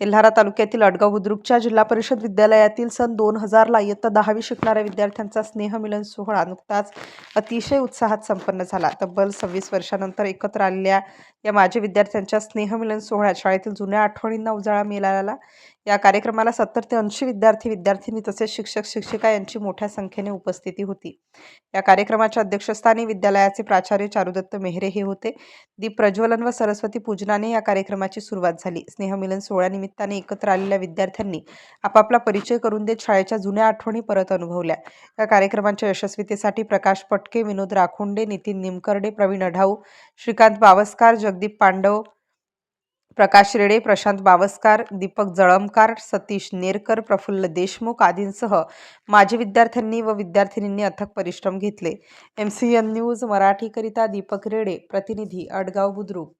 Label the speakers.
Speaker 1: Telhara तालुक्यातील अडगाव बुद्रुकच्या जिल्हा परिषद विद्यालयातील सन दोन हजारला इयत्ता दहावी शिकणाऱ्या विद्यार्थ्यांचा स्नेहमिलन सोहळा नुकताच अतिशय उत्साहात संपन्न झाला. तब्बल सव्वीस वर्षानंतर एकत्र आलेल्या या माजी विद्यार्थ्यांच्या स्नेहमिलन सोहळ्यात शाळेतील जुन्या आठवणींना उजाळा मिळाला. या कार्यक्रमाला सत्तर ते ऐंशी विद्यार्थी विद्यार्थिनी तसेच शिक्षक शिक्षिका यांची मोठ्या संख्येने उपस्थिती होती. या कार्यक्रमाच्या अध्यक्षस्थानी विद्यालयाचे प्राचार्य चारुदत्त मेहरे हे होते. दीप प्रज्वलन व सरस्वती पूजनाने या कार्यक्रमाची सुरुवात झाली. स्नेहमिलन निमित्ताने एकत्र आलेल्या विद्यार्थ्यांनी आपापला परिचय करून देत शाळेच्या जुन्या आठवणी परत अनुभवल्या. या कार्यक्रमाच्या यशस्वीतेसाठी प्रकाश पटके विनोद राखोंडे नितीन निमकर्डे प्रवीण अढाऊ श्रीकांत बावस्कार जगदीप पांडव प्रकाश रेडे प्रशांत बावस्कार दीपक जळमकार सतीश नेरकर प्रफुल्ल देशमुख आदींसह माजी विद्यार्थ्यांनी व विद्यार्थिनींनी अथक परिश्रम घेतले. एम सी एन न्यूज मराठीकरिता दीपक रेडे प्रतिनिधी अडगाव बुद्रुक.